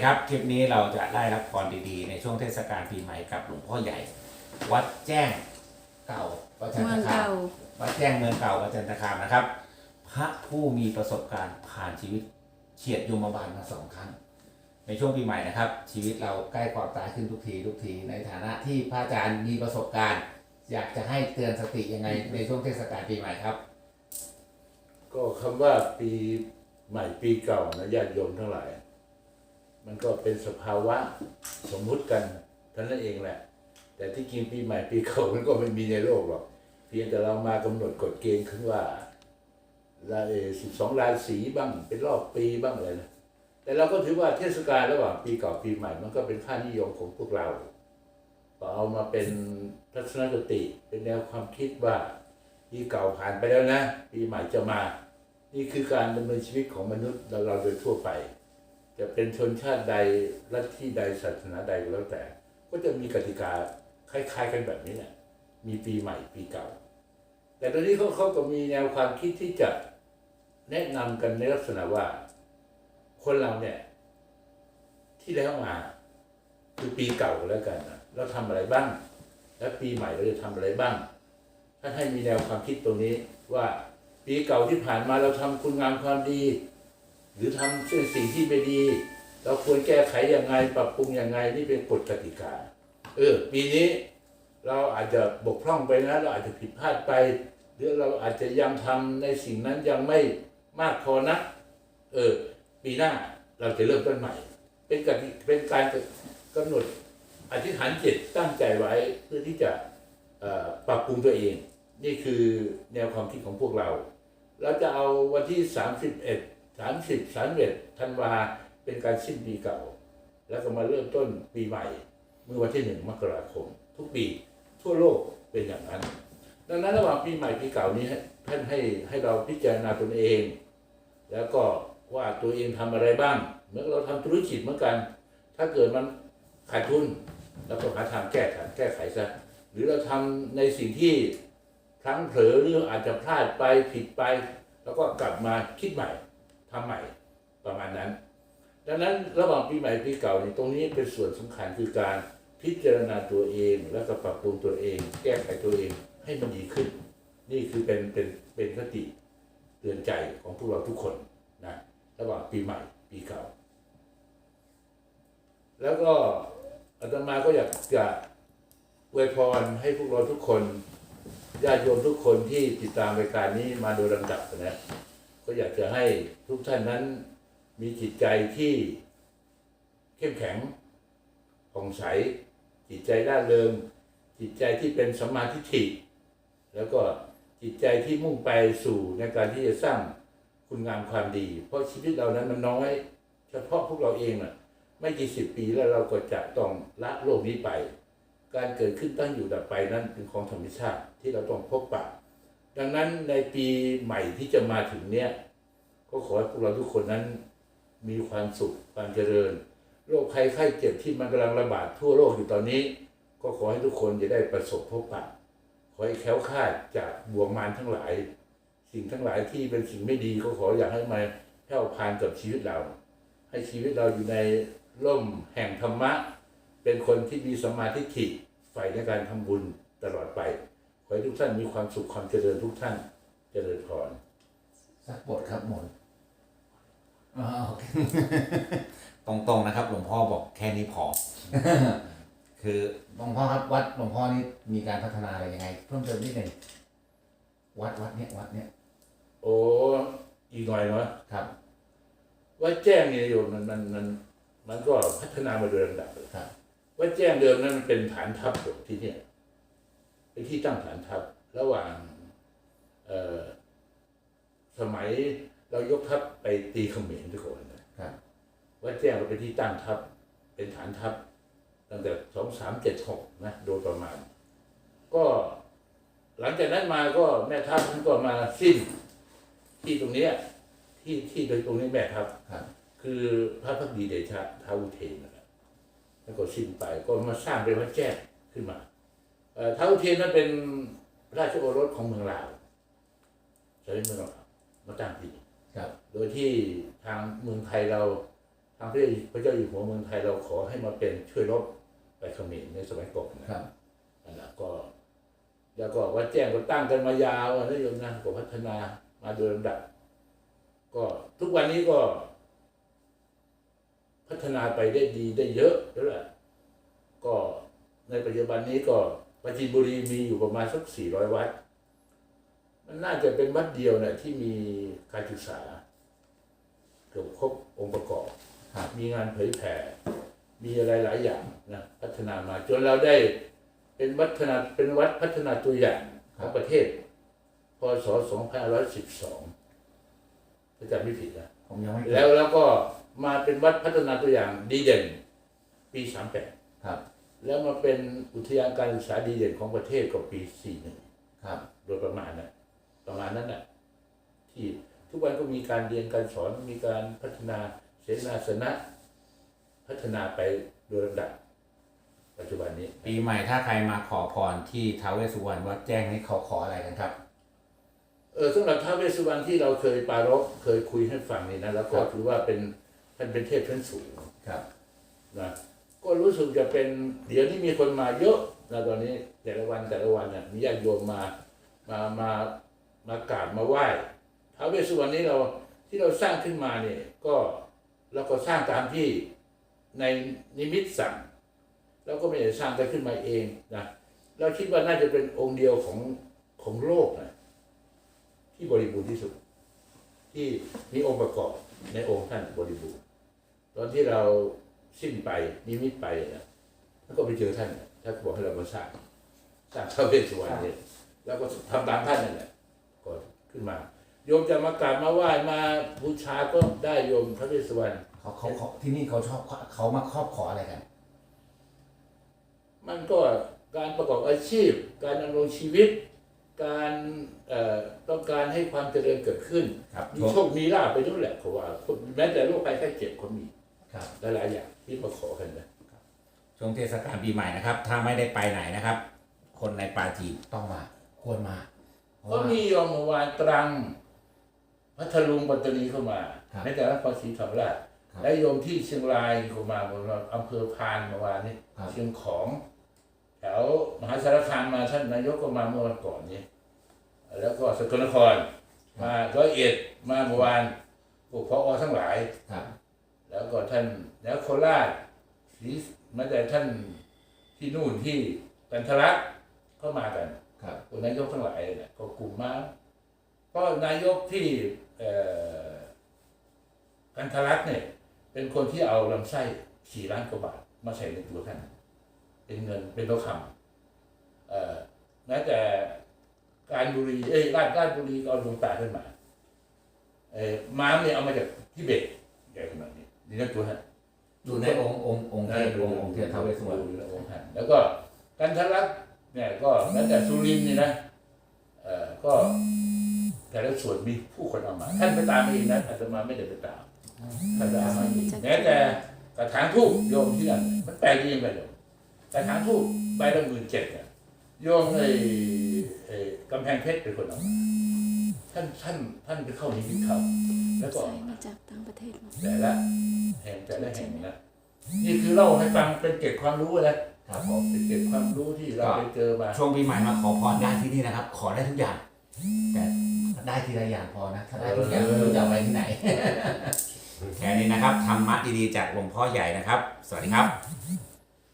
ดีครับ คลิปนี้เราจะได้รับพรดีๆ ในช่วงเทศกาลปีใหม่กับหลวงพ่อใหญ่ วัดแจ้งเก่าวัดจันเมืทองคามเก่าวัดแจ้งเมืองเก่าวัดจันทคามนะครับ พระผู้มีประสบการณ์ผ่านชีวิตเฉียดยมบาลมาสองครั้ง ในช่วงปีใหม่นะครับ ชีวิตเราใกล้ความตายขึ้นทุกทีทุกทีในฐานะที่พระอาจารย์มีประสบการณ์ อยากจะให้เตือนสติยังไงในช่วงเทศกาลปีใหม่ครับ ก็คำว่าปีใหม่ปีเก่านะญาติโยมทั้งหลาย มันก็เป็นสภาวะสมมุติกันท่านั้นเองแหละ แต่ที่จริงปีใหม่ปีเก่ามันก็ไม่มีในโลกหรอก เพียงแต่เรามากำหนดกฎเกณฑ์ขึ้นว่าราสิบสองราศีบ้างเป็นรอบปีบ้างอะไรนะ แต่เราก็ถือว่าเทศกาลระหว่างปีเก่าปีใหม่ มันก็เป็นค่านิยมของพวกเรา ก็เอามาเป็นทัศนคติเป็นแนวความคิดว่าปีเก่าผ่านไปแล้วนะ ปีใหม่จะมา นี่คือการดำเนินชีวิตของมนุษย์เราโดยทั่วไป จะเป็นชนชาติใดลัทธิใดศาสนาใดก็แล้วแต่ ก็จะมีกติกาคล้าย ๆ กันแบบนี้แหละมีปีใหม่ปีเก่า แต่ตอนนี้เขาเขาก็มีแนวความคิดที่จะแนะนำกันในลักษณะว่า คนเราเนี่ย ที่แล้วมาคือปีเก่าแล้วกันเราทำอะไรบ้าง และปีใหม่เราจะทำอะไรบ้างท่านให้มีแนวความคิดตรงนี้ว่าปีเก่าที่ผ่านมาเราทำคุณงามความดี หรือทำสิ่งที่ไม่ดี เราควรแก้ไขยังไงปรับปรุงยังไงนี่เป็นกฎกติกา เออปีนี้เราอาจจะบกพร่องไปนะ เราอาจจะผิดพลาดไป หรือเราอาจจะยังทำในสิ่งนั้นยังไม่มากพอนะเออปีหน้าเราจะเริ่มต้นใหม่ เป็นกติเป็นการกำหนดอธิษฐานจิตตั้งใจไว้เพื่อที่จะปรับปรุงตัวเอง นี่คือแนวความคิดของพวกเรา เราจะเอาวันที่ 31 30 31ธันวาเป็นการสิ้นปีเก่า แล้วก็มาเริ่มต้นปีใหม่ เมื่อวันที่1มกราคม ทุกปีทั่วโลกเป็นอย่างนั้น ดังนั้นระหว่างปีใหม่ปีเก่านี้ท่านให้ให้เราพิจารณาตนเอง แล้วก็ว่าตัวเองทำอะไรบ้างเมื่อเราทำธุรกิจเหมือนกัน ถ้าเกิดมันขาดทุนเราก็หาทางแก้ไขแก้ไขซะหรือเราทำในสิ่งที่พลั้งเผลอหรืออาจจะพลาดไปผิดไป แล้วก็กลับมาคิดใหม่ ทำใหม่ประมาณนั้น ดังนั้นระหว่างปีใหม่ปีเก่านี่ตรงนี้เป็นส่วนสำคัญคือการพิจารณาตัวเองแล้วก็ปรับปรุงตัวเอง แก้ไขตัวเองให้มันดีขึ้น นี่คือเป็นเป็นเป็นคติเตือนใจของพวกเราทุกคนนะระหว่างปีใหม่ปีเก่า แล้วก็อาตมาก็อยากจะอวยพรให้พวกเราทุกคนญาติโยมทุกคนที่ติดตามรายการนี้มาโดยลำดับนะ ก็อยากจะให้ทุกท่านนั้นมีจิตใจที่เข้มแข็งผ่องใส จิตใจร่าเริง จิตใจที่เป็นสัมมาทิฏฐิ แล้วก็จิตใจที่มุ่งไปสู่ในการที่จะสร้างคุณงามความดี เพราะชีวิตเรานั้นมันน้อย เฉพาะพวกเราเองน่ะไม่กี่สิบปีแล้วเราก็จะต้องละโลกนี้ไป การเกิดขึ้นตั้งอยู่ดับไปนั้นเป็นของธรรมชาติที่เราต้องพบปะ ดังนั้นในปีใหม่ที่จะมาถึงเนี้ยก็ขอให้พวกเราทุกคนนั้นมีความสุขความเจริญ โรคภัยไข้เจ็บที่มันกำลังระบาดทั่วโลกอยู่ตอนนี้ ก็ขอให้ทุกคนจะได้ประสบพบปะขอให้แคล้วคลาดจากบ่วงมารทั้งหลาย สิ่งทั้งหลายที่เป็นสิ่งไม่ดีก็ขออยากให้มาแผ่วพานกับชีวิตเรา ให้ชีวิตเราอยู่ในร่มแห่งธรรมะ เป็นคนที่มีสมมาธิฏฐิใฝ่ในการทำบุญตลอดไป ขอให้ทุกท่านมีความสุขความเจริญทุกท่าน เจริญพรสักบทครับหมนอ๋อโอเคตรงๆนะครับ หลวงพ่อบอกแค่นี้พอ คือหลวงพ่อครับวัดหลวงพ่อนี่มีการพัฒนาอะไรยังไง เพิ่มเติมนิดหนึ่งวัดวัดเนี้ยวัดเนี้ยโอ้อีกหน่อยเนาะครับว่าแจ้งเนี่ยโยมมันมันมันมันก็พัฒนามาโดยลำดับครับว่าแจ้งเดิมนั้นมันเป็นฐานทัพอยู่ที่เนี่ย เป็นที่ตั้งฐานทัพระหว่างเอ่อสมัยเรายกทัพไปตีเขมรทุกคนนะครับว่าแจ้งเราเป็นที่ตั้งทัพเป็นฐานทัพตั้งแต่สองสามเจ็ดหกนะโดยประมาณ ก็หลังจากนั้นมาก็แม่ทัพท่านก็มาสิ้นที่ตรงเนี้ยที่ที่โดยตรงนี้แม่ทัพครับคือพระพักดีเดชะท้าวอุเทนนะครับแล้วก็สิ้นไปก็มาสร้างเป็นวัดแจ้งขึ้นมาเอ่อ ท้าวอุเทนนั้นเป็นราชโอรสของเมืองลาวใช้เมืองลาวมาตั้งที่นี่ครับ โดยที่ทางเมืองไทยเราทางพระเจ้าพระเจ้าอยู่หัวเมืองไทยเราขอให้มาเป็นช่วยรบไปเขมรในสมัยก่อนนะครับอันนั้นก็แล้วก็วัดแจ้งก็ตั้งกันมายาวนะโยมนะก็พัฒนามาโดยลำดับ ก็ทุกวันนี้ก็ พัฒนาไปได้ดีได้เยอะแล้วแหละก็ในปัจจุบันนี้ก็ ปราจีนบุรีมีอยู่ประมาณสักสี่ร้อยวัด มันน่าจะเป็นวัดเดียวเนี่ยที่มีการศึกษาเกือบครบองค์ประกอบครับมีงานเผยแผ่ มีอะไรหลายอย่างนะพัฒนามาจนเราได้เป็นวัฒนาเป็นวัดพัฒนาตัวอย่างของประเทศพศ2512ถ้าจำไม่ผิดนะผมยังไม่เกิดแล้วแล้วก็มาเป็นวัดพัฒนาตัวอย่างดีเด่น ปี 38 ครับ แล้วมาเป็นอุทยานการศึกษาดีเด่นของประเทศก็ปี41ครับ โดยประมาณนะประมาณนั้นน่ะที่ทุกวันก็มีการเรียนการสอนมีการพัฒนาเสนาสนะ พัฒนาไปโดยลำดับปัจจุบันนี้ ปีใหม่ถ้าใครมาขอพรที่ท้าวเวสสุวรรณวัดแจ้งให้เขาขออะไรกันครับเออสำหรับท้าวเวสสุวรรณที่เราเคยปรารภเคยคุยให้ฟังนี่นะแล้วก็ครับถือว่าเป็นท่านเป็นเทพชั้นสูงครับนะ ก็รู้สึกจะเป็นเดี๋ยวนี้มีคนมาเยอะนะตอนนี้แต่ละวันแต่ละวันเนี่ยมีญาติโยมมามามามากราบมาไหว้ท้าวเวสสุวรรณนี้เราที่เราสร้างขึ้นมาเนี่ยก็เราก็สร้างตามที่ในนิมิตสั่งเราก็ไม่ได้สร้างกันขึ้นมาเองนะเราคิดว่าน่าจะเป็นองค์เดียวของของโลกนะที่บริบูรณ์ที่สุด ที่มีองค์ประกอบในองค์ท่านบริบูรณ์ตอนที่เรา สิ้นไปนิมิตไปนะท่านก็ไปเจอท่านท่านก็บอกให้เรามาสร้างสร้างพระเวสสุวรรณเนี่ยแล้วก็ทำตามท่านนั่นแหละก็ขึ้นมา โยมจะมากราบมาไหว้มาบูชาก็ได้โยมพระเวสสุวรรณเขาเขาเขาที่นี่เขาชอบเขามาครอบขออะไรกัน มันก็การประกอบอาชีพ การดำรงชีวิต การเอ่อต้องการให้ความเจริญเกิดขึ้นครับมีโชคมีลาภไปนู่นแหละเขาว่าแม้แต่โรคภัยไข้เจ็บก็มี ครับ หลายๆอย่างที่มาขอกันนะช่วงเทศกาลปีใหม่นะครับ ถ้าไม่ได้ไปไหนนะครับ คนในปาจีนต้องมา ควรมาเพราะก็ว่ามีโยมเมื่อวานตรังพัทลุงปัตตานีเข้ามาครับในแต่นครศรีธรรมราชครับและโยมที่เชียงรายเข้ามาเมื่อวานอำเภอพานเมื่อวานนี้ครับเชียงของแถวมหาสารคามมาท่านนายกก็มาเมื่อวันก่อนนี้ แล้วก็สกลนครมาร้อยเอ็ดมาเมื่อวานพวกพอทั้งหลายครับแล้ว ก็ท่านแล้วโคราชศรีแม้แต่ท่านที่นู่นที่กันทรักก็มากันครับพวกนายกทั้งหลายเนี่ยก็กลุ่มมาเพราะนายกที่เอ่อกันทรักเนี่ย เป็นคนที่เอาลำไส้สี่ล้านกว่าบาท มาใส่ในตัวท่านเป็นเงินเป็นทองคำเอ่อแม้แต่การบุรีเอ้ยราชราชบุรีก็เอาดวงตาขึ้นมาเอ่อม้ามเนี่ยเอามาจากทิเบตใหญ่ขนาดนี้ นี่นั่นตัวท่านอยู่ในองค์องค์องค์เทพองค์องค์เทพท้าวเวสสุวรรณอยู่ในองค์ท่านแล้วก็กันทรักเนี่ยก็แม้แต่สุรินทร์นี่นะเอ่อก็แต่ละส่วนมีผู้คนเอามา ท่านไปตามเองนะอาตมาไม่ได้ไปตามท่านไปเอามาเองแม้แต่กระถางทูบโยมที่นั่นมันแปลกจริงไปเลยกระถางทูบใบละหมื่นเจ็ดเนี่ยโยมไอ้ไอ้กำแพงเพชรเป็นคนเอามาท่านท่านท่านไปเข้านิมิตเขาแล้วก็ใช่เอามามาจากต่างประเทศมาแต่ละแห่งแต่ละแห่งนะนี่คือเล่าให้ฟังเป็นเกร็ดความรู้นะครับผมเป็นเกร็ดความรู้ที่เราไปเจอมาช่วงปีใหม่มาขอพรได้ที่นี่นะครับ ขอได้ทุกอย่าง แต่ได้ทีละอย่างพอนะถ้าได้ทุกอย่างไม่รู้จะเอาไปที่ไหนแค่นี้นะครับธรรมะดีๆจากหลวงพ่อใหญ่นะครับ สวัสดีครับ